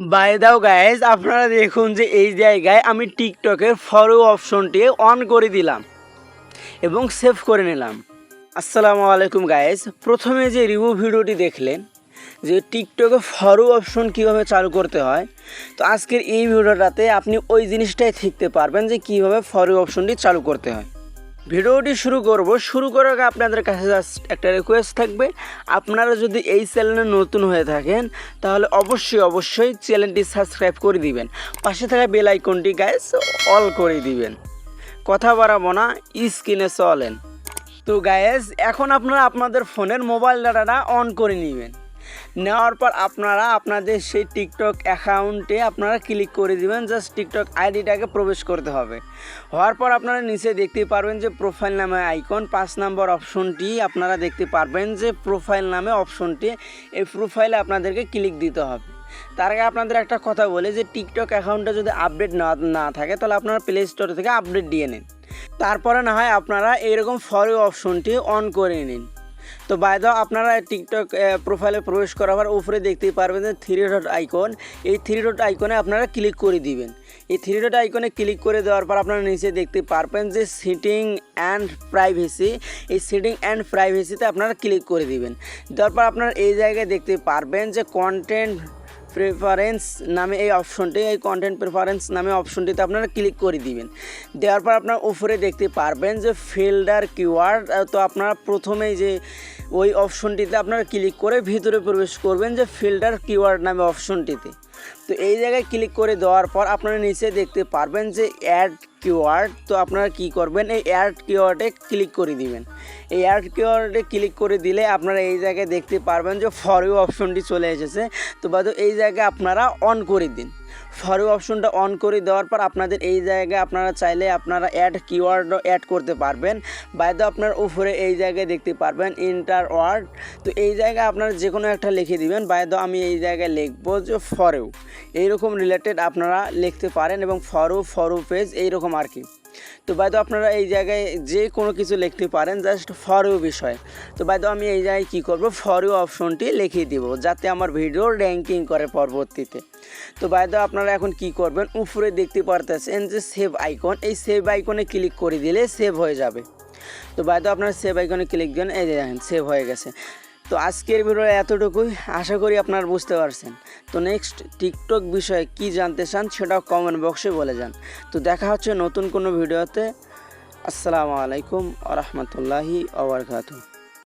By দাও guys আপনারা দেখুন যে এই জায়গায় আমি টিকটকের ফলো অপশনটি অন করে দিলাম এবং সেভ করে নিলাম। আসসালামু আলাইকুম গাইজ প্রথমে যে রিভিউ ভিডিওটি দেখলেন, যে টিকটকে ফলো অপশন কীভাবে চালু করতে হয়, তো আজকের এই ভিডিওটাতে আপনি ওই জিনিসটাই শিখতে পারবেন যে কীভাবে ফলো অপশনটি চালু করতে হয়। ভিডিওটি শুরু করব। শুরু করার আগে আপনাদের কাছে জাস্ট একটা রিকোয়েস্ট থাকবে। আপনারা যদি এই চ্যানেলে নতুন হয়ে থাকেন, তাহলে অবশ্যই অবশ্যই চ্যানেলটি সাবস্ক্রাইব করে দিবেন। পাশে থাকা বেল আইকনটি গাইস অল করে দিবেন। কথা বাড়াবো না স্ক্রিনে চলেন। তো গায়েস এখন আপনারা আপনাদের ফোনের মোবাইল ডাটাটা অন করে নেবেন। নেওয়ার পর আপনারা আপনাদের সেই টিকটক অ্যাকাউন্টে আপনারা ক্লিক করে দিবেন জাস্ট টিকটক আইডিটাকে প্রবেশ করতে হবে। হওয়ার পর আপনারা নিচে দেখতে পারবেন যে প্রোফাইল নামে আইকন পাঁচ নাম্বার অপশনটি আপনারা দেখতে পারবেন যে প্রোফাইল নামে অপশনটি এই প্রোফাইলে আপনাদেরকে ক্লিক দিতে হবে। তার আগে আপনাদের একটা কথা বলে যে টিকটক অ্যাকাউন্টটা যদি আপডেট না না থাকে, তাহলে আপনারা প্লে স্টোর থেকে আপডেট দিয়ে নিন। তারপরে না হয় আপনারা এইরকম ফলো অপশনটি অন করে নিন। তো বাইদ আপনারা টিকটক প্রোফাইলে প্রবেশ করার পর উপরে দেখতেই পারবেন যে থ্রি ডট আইকন এই থ্রি ডট আইকনে আপনারা ক্লিক করে দিবেন। এই থ্রি ডট আইকনে ক্লিক করে দেওয়ার পর আপনারা নিচে দেখতে পারবেন যে সিটিং অ্যান্ড প্রাইভেসি এই সিটিং অ্যান্ড প্রাইভেসিতে আপনারা ক্লিক করে দিবেন। দেওয়ার পর আপনারা এই জায়গায় দেখতে পারবেন যে কন্টেন্ট প্রেফারেন্স নামে এই অপশনটি এই কন্টেন্ট প্রেফারেন্স নামে অপশনটিতে আপনারা ক্লিক করে দিবেন। দেওয়ার পর আপনার উপরে দেখতে পারবেন যে ফিল্ডার কিওয়ার্ড তো আপনারা প্রথমেই যে ওই অপশনটিতে আপনারা ক্লিক করে ভিতরে প্রবেশ করবেন যে ফিল্ডার কিওয়ার্ড নামে অপশনটিতে তো এই জায়গায় ক্লিক করে দেওয়ার পর আপনারা নিচে দেখতে পারবেন যে অ্যাড কিওয়ার্ড তো আপনারা কি করবেন? এই অ্যাড কিওয়ার্ডে ক্লিক করে দিবেন। এই অ্যাড কিওয়ার্ডে ক্লিক করে দিলে আপনারা এই জায়গায় দেখতে পারবেন যে ফর অপশনটি চলে এসেছে। তো বাদ এই জায়গায় আপনারা অন করে দিন। ফর অপশনটা অন করে দেওয়ার পর আপনাদের এই জায়গায় আপনারা চাইলে আপনারা অ্যাড কিওয়ার্ড অ্যাড করতে পারবেন। বাইদে আপনার উপরে এই জায়গায় দেখতে পারবেন ইন্টার ওয়ার্ড তো এই জায়গায় আপনারা যে কোনো একটা লিখে দিবেন। বাইদ আমি এই জায়গায় লিখব যে ফরেও এইরকম রিলেটেড আপনারা লিখতে পারেন এবং ফরো ফরো পেজ এইরকম আর কি। তো বাইদ আপনারা এই জায়গায় যে কোনো কিছু লিখতে পারেন জাস্ট ফর ইউ বিষয়। তো বাইদ আমি এই জায়গায় কী করব? ফর ইউ অপশনটি লিখিয়ে দিব, যাতে আমার ভিডিও র্যাঙ্কিং করে পরবর্তীতে। তো বাইদ আপনারা এখন কি করবেন? উপরে দেখতে পারতেছেন যে সেভ আইকন এই সেভ আইকনে ক্লিক করে দিলে সেভ হয়ে যাবে। তো বাইদ আপনারা সেভ আইকনে ক্লিক দেন এই দেখেন সেভ হয়ে গেছে। তো আজকের ভিডিও এতটুকুই। আশা করি আপনারা বুঝতে পারছেন। তো নেক্সট টিকটক বিষয়ে কি জানতে চান সেটাও কমেন্ট বক্সে বলে যান। তো দেখা হচ্ছে নতুন কোনো ভিডিওতে। আসসালামু আলাইকুম আ রহমতুল্লাহি আবরকাতু